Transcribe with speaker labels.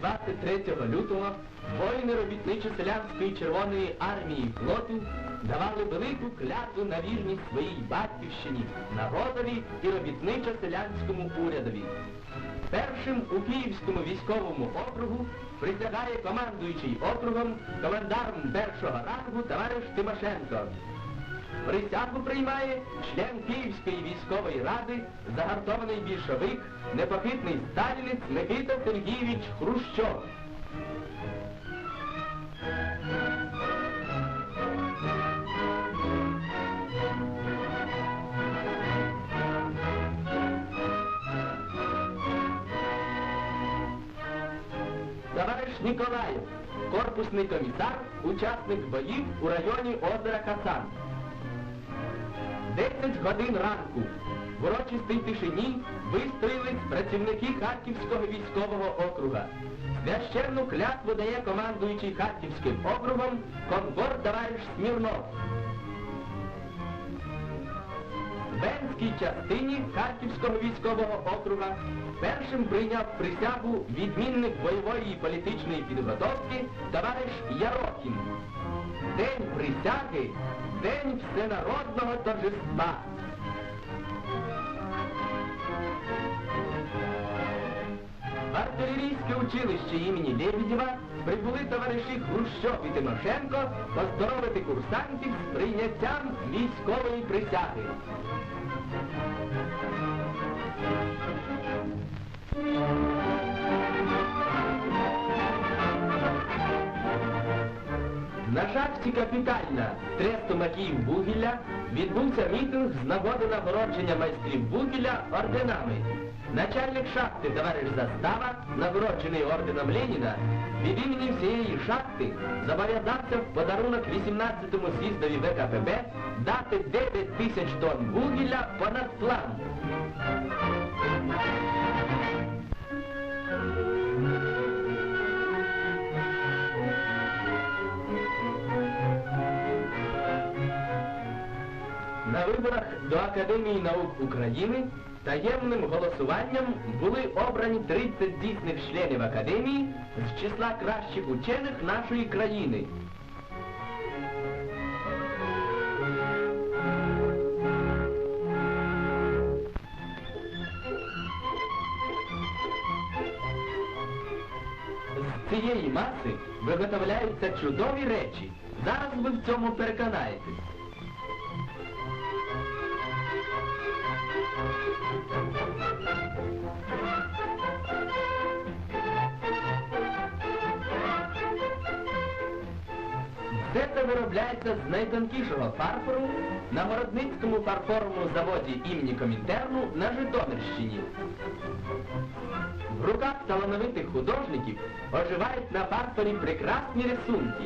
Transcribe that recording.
Speaker 1: 23 лютого воїни робітничо-селянської Червоної армії флоту давали велику клятву на вірність своїй батьківщині, народові і робітничо-селянському урядові. Першим у Київському військовому округу присягає командуючий округом командарм першого рангу товариш Тимошенко. Присягу приймає член Київської військової ради, загартований більшовик, непохитний сталінець Микита Сергійович Хрущов. Товариш Ніколаєв, корпусний комісар, учасник боїв у районі озера Хасан. 10 годин ранку в урочистій тишині вистроїлись працівники Харківського військового округа. Священну клятву дає командуючий Харківським округом конвор товариш Смірнов. В Бенській частині Харківського військового округа першим прийняв присягу відмінник бойової і політичної підготовки товариш Ярохін. День присяги, день всенародного торжества. Артилерійське училище імені Лебедєва прибули товариші Хрущов і Тимошенко поздоровити курсантів з прийняттям військової присяги. На шахті капітальна тресту Макіїв вугілля відбувся мітинг з нагоди нагородження майстрів вугілля орденами. Начальник шахти товариш Застава, нагороджений орденом Леніна, від імені всієї шахти зобов'язався в подарунок 18-му з'їздові ВКПБ дати 9 тисяч тонн вугілля понад план. На виборах до Академії наук України таємним голосуванням були обрані 30 дійсних членів Академії з числа кращих учених нашої країни. З цієї маси виготовляються чудові речі. Зараз ви в цьому переконаєтесь. Все це виробляється з найтонкішого фарфору на Городницькому фарфоровому заводі імені Комінтерну на Житомирщині. В руках талановитих художників оживають на фарфорі прекрасні рисунки.